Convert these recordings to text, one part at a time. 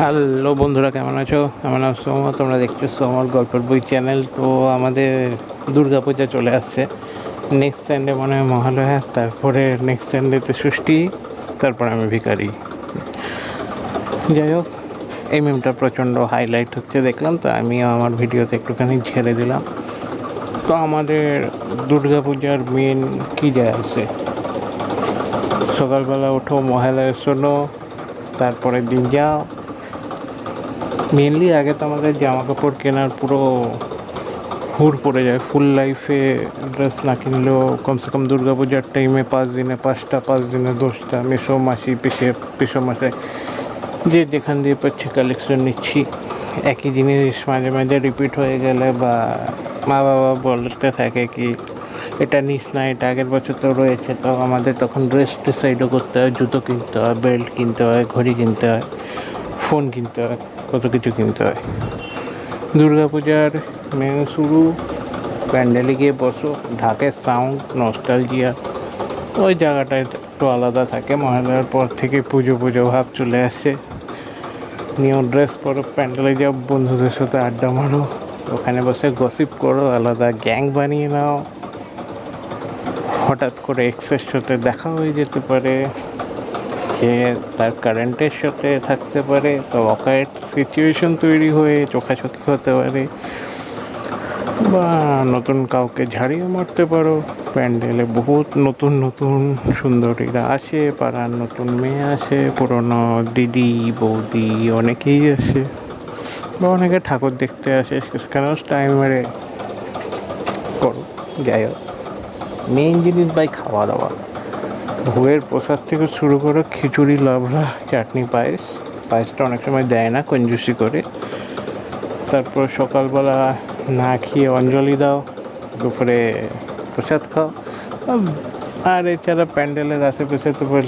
Hello বন্ধুরা, কেমন আছো? আমার নাম সোম, তোমরা দেখছ সোমর গল্পের বই চ্যানেল। তো আমাদের দুর্গা পূজা চলে আসছে। নেক্সট সানডে মনে হয় মহালয়া, তারপরে নেক্সট সানডেতে ষষ্ঠী, তারপরে আমি ভিখারি। যাই হোক, এই মেমটা প্রচণ্ড হাইলাইট হচ্ছে, দেখলাম তো, আমিও আমার ভিডিওতে একটুখানি ছেড়ে দিলাম। তো আমাদের দুর্গা পূজার মেন কী যায় আছে? সকালবেলা ওঠো, মহালয়া শোনো, তারপরের দিন যাও। মেনলি আগে তো আমাদের জামা কাপড় কেনার পুরো হুর পড়ে যায় ফুল লাইফে ড্রেস না কিনলেও কমসে কম দুর্গা পূজার টাইমে পাঁচ দিনে পাঁচটা, পাঁচ দিনে দশটা মেশো মাসি পিসে পেশো মাসে যে যেখান দিয়ে পাচ্ছি কালেকশন নিচ্ছি। একই জিনিস মাঝে মাঝে রিপিট হয়ে গেলে বা মা বাবা বলতে থাকে কি, এটা নিস না, এটা আগের বছর তো রয়েছে। তো আমাদের তখন ড্রেস ডিসাইডও করতে হয়, জুতো কিনতে হয় বেল্ট কিনতে হয়, ঘড়ি কিনতে হয়। ফোন কিনতে হয়, কত কিছু কিনতে হয়। দুর্গাপূজার মেন শুরু, প্যান্ডেলে গিয়ে বসো ঢাকের সাউন্ড নস্টালজিয়া ওই জায়গাটা একটু আলাদা থাকে মহালয়ার পর থেকে পুজো পুজো ভাব চলে আসে। নিউ ড্রেস পরো, প্যান্ডেলে যাও, বন্ধুদের সাথে আড্ডা মারো, ওখানে বসে গসিপ করো, আলাদা গ্যাং বানিয়ে নাও। হঠাৎ করে এক্সের সাথে দেখা হয়ে যেতে পারে। সে তার কারেন্টের সাথে থাকতে পারে, তো অকারেট সিচুয়েশন তৈরি হয়ে চোখাচোখি হতে পারে। বা নতুন কাউকে ঝাড়িয়ে মারতে পারো। প্যান্ডেলে বহুত নতুন নতুন সুন্দরীরা আসে, পাড়ার নতুন মেয়ে আসে, পুরনো দিদি, বৌদি অনেকেই আসে। বা অনেকে ঠাকুর দেখতে আসে, কেন টাইম মেরে করো, যাই হোক। মেইন জিনিস ভাই খাওয়া দাওয়া। ভোগের প্রসাদ থেকে শুরু করে খিচুড়ি, লাবড়া, চাটনি, পায়েস। পায়েসটা অনেক সময় দেয় না, কঞ্জুসি করে। তারপর সকালবেলা না খেয়ে অঞ্জলি দাও, দুপুরে প্রসাদ খাও। আর এছাড়া প্যান্ডেলের আশেপাশে তো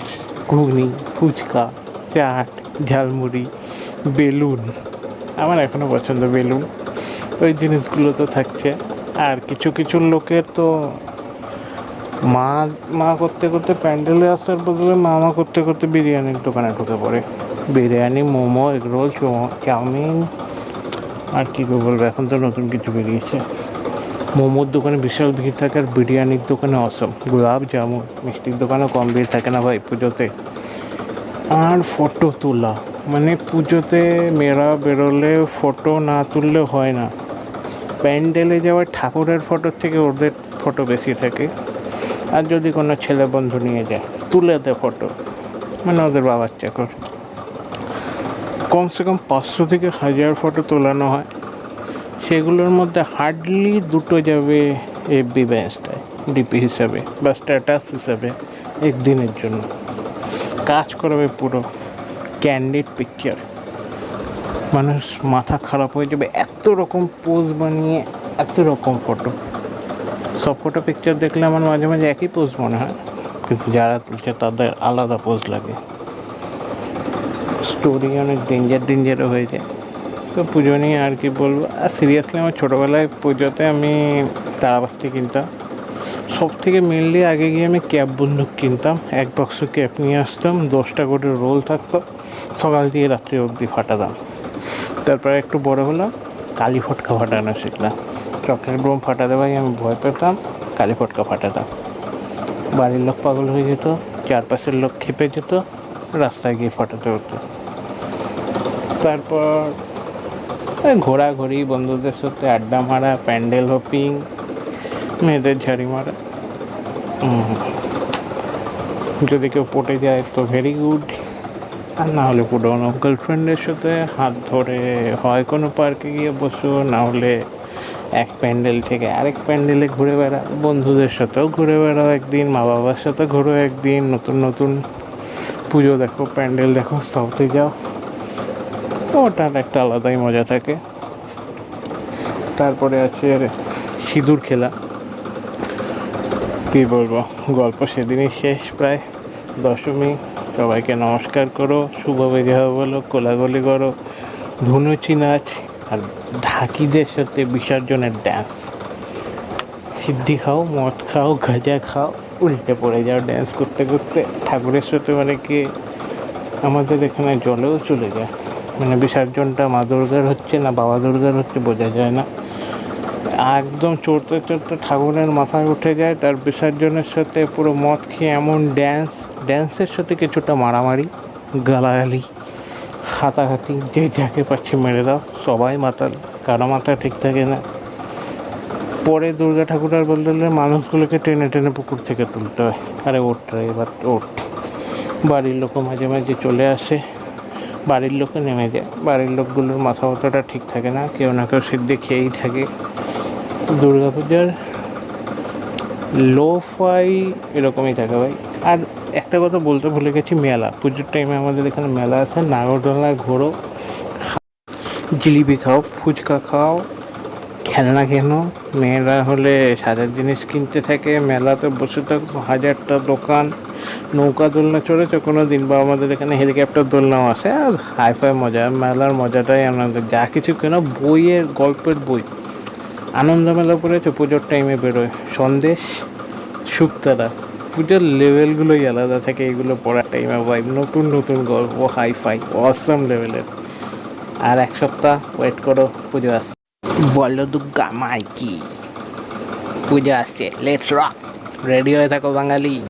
ঘুগনি, ফুচকা, চাট, ঝালমুড়ি, বেলুন। আমার এখনও পছন্দ বেলুন। ওই জিনিসগুলো তো থাকছে। আর কিছু কিছু লোকের তো মা মা করতে করতে প্যান্ডেলে আসার বদলে মামা করতে করতে বিরিয়ানির দোকানে ঢুকে পড়ে। Biryani, momo, egg roll chow mein, আর কী করে বলব, এখন তো নতুন কিছু বেরিয়েছে। মোমোর দোকানে বিশাল ভিড় থাকে আর বিরিয়ানির দোকানে অসম গোলাপ জামুন, মিষ্টির দোকানে কম ভিড় থাকে না ভাই পুজোতে। আর ফটো তোলা মানে পুজোতে মেয়েরা বেরোলে ফটো না তুললে হয় না। প্যান্ডেলে যাওয়া ঠাকুরের ফটোর থেকে ওদের ফটো বেশি থাকে। আর যদি কোনো ছেলে বন্ধু নিয়ে যায়, তুলে দে ফটো মানে ওদের বাবার চাকর। কমসে কম পাঁচশো থেকে হাজার ফটো তোলানো হয়। সেগুলোর মধ্যে হার্ডলি দুটো যাবে এফবি বা ইনস্টায় ডিপি হিসাবে বা স্ট্যাটাস হিসাবে একদিনের জন্য। কাজ করাবে পুরো ক্যান্ডিড পিকচার মানুষ মাথা খারাপ হয়ে যাবে, এত রকম পোজ বানিয়ে, এত রকম ফটো সব ফটো পিকচার দেখলে আমার মাঝে মাঝে একই পোজ মনে হয়। কিন্তু যারা তুলছে তাদের আলাদা পোজ লাগে। স্টোরি অনেক ডেঞ্জার ডেঞ্জারও হয়ে যায়। তো পুজো নিয়ে আর কি বলব? আর সিরিয়াসলি আমার ছোটোবেলায় পুজোতে আমি তারাবাস্তি কিনতাম। সব থেকে মেনলি আগে গিয়ে আমি ক্যাব বন্দুক কিনতাম। এক বক্স ক্যাব নিয়ে আসতাম। দশটা করে রোল থাকতো। সকাল দিয়ে রাত্রি অবধি ফাটাতাম। তারপরে একটু বড় হলাম। কালি ফটকা ফাটানো শিখলাম। চকলেট বোম ফাটাতে ভাই, আমি ভয় পেতাম, কালি ফটকা ফাটাতাম। বাড়ির লোক পাগল হয়ে যেত, চারপাশের লোক খেপে যেত, রাস্তায় গিয়ে ফাটাতে হতো। তারপর ঘোরাঘুরি, বন্ধুদের সাথে আড্ডা মারা, প্যান্ডেল হপিং, মেয়েদের ঝাড়ি মারা। যদি কেউ পটে যায় তো ভেরি গুড আর না হলে পুরোনো গার্লফ্রেন্ডের সাথে হাত ধরে হয় কোনো পার্কে গিয়ে বসো, না হলে এক প্যান্ডেল থেকে আরেক প্যান্ডেলে ঘুরে বেড়া, বন্ধুদের সাথেও ঘুরে বেড়াও একদিন মা বাবার সাথে ঘুরো একদিন, নতুন নতুন পুজো দেখো, প্যান্ডেল দেখো, সাউথে যাও। ওটার একটা আলাদাই মজা থাকে। তারপরে আছে সিঁদুর খেলা। কী বলব, গল্প সেদিনই শেষ প্রায়। দশমী, সবাইকে নমস্কার করো, শুভ বিবাহ বলো কোলাগুলি করো, ধুনুচি নাচ, আর ঢাকিদের সাথে বিসর্জনের ড্যান্স সিদ্ধি খাও, মদ খাও, গাঁজা খাও, উল্টে পড়ে যাও ড্যান্স করতে করতে। ঠাকুরের সাথে মানে কি আমাদের এখানে জলেও চলে যায়। মানে বিসর্জনটা মা দুর্গার হচ্ছে না বাবা দুর্গার হচ্ছে বোঝা যায় না। একদম চড়তে চড়তে ঠাকুরের মাথায় উঠে যায়, তার বিসর্জনের সাথে পুরো মদ খেয়ে এমন ড্যান্স ড্যান্সের সাথে কিছুটা মারামারি, গালাগালি। হাতাহাতি, যে যাকে পাচ্ছে মেরে দাও। সবাই মাতাল, কারও মাথা ঠিক থাকে না। পরে দুর্গা ঠাকুর আর বলতে গেলে মানুষগুলোকে টেনে টেনে পুকুর থেকে তুলতে হয়। আরে ওঠ রে, এবার ওঠ। বাড়ির লোকও মাঝে মাঝে চলে আসে। বাড়ির লোকও নেমে যায়। বাড়ির লোকগুলোর মাথা ব্যথাটা ঠিক থাকে না, কেউ না কেউ সিদ্ধি খেয়েই থাকে। দুর্গা পূজার লো ফাই এরকমই থাকে ভাই। আর একটা কথা বলতে ভুলে গেছি, মেলা। পুজোর টাইমে আমাদের এখানে মেলা আছে নাগরদোলা ঘোরো জিলিপি খাও, ফুচকা খাও, খেলনা কেন। মেয়েরা হলে সাজার জিনিস কিনতে থাকে, মেলাতে বসে থাকব হাজারটা দোকান, নৌকা দোলনা চড়েছে কোনো দিন বা আমাদের এখানে হেলিকপ্টার দোলনাও আছে, আর হাই ফাই মজা, মেলার মজাটাই আনন্দ যা কিছু কেন, বইয়ের, গল্পের বই। আনন্দ মেলা পড়েছে, পুজোর টাইমে বেরোয়। সন্দেশ শুক্তারা পুজোর লেভেলগুলোই আলাদা থাকে, এগুলো পড়ার টাইম ভাই নতুন নতুন গল্প হাই ফাই অসম লেভেলের আর এক সপ্তাহ ওয়েট করো, পুজো আসছে। বলো দুর্গা মাইকি। পুজো আসছে লেটস রক রেডি হয়ে থাকো বাঙালি।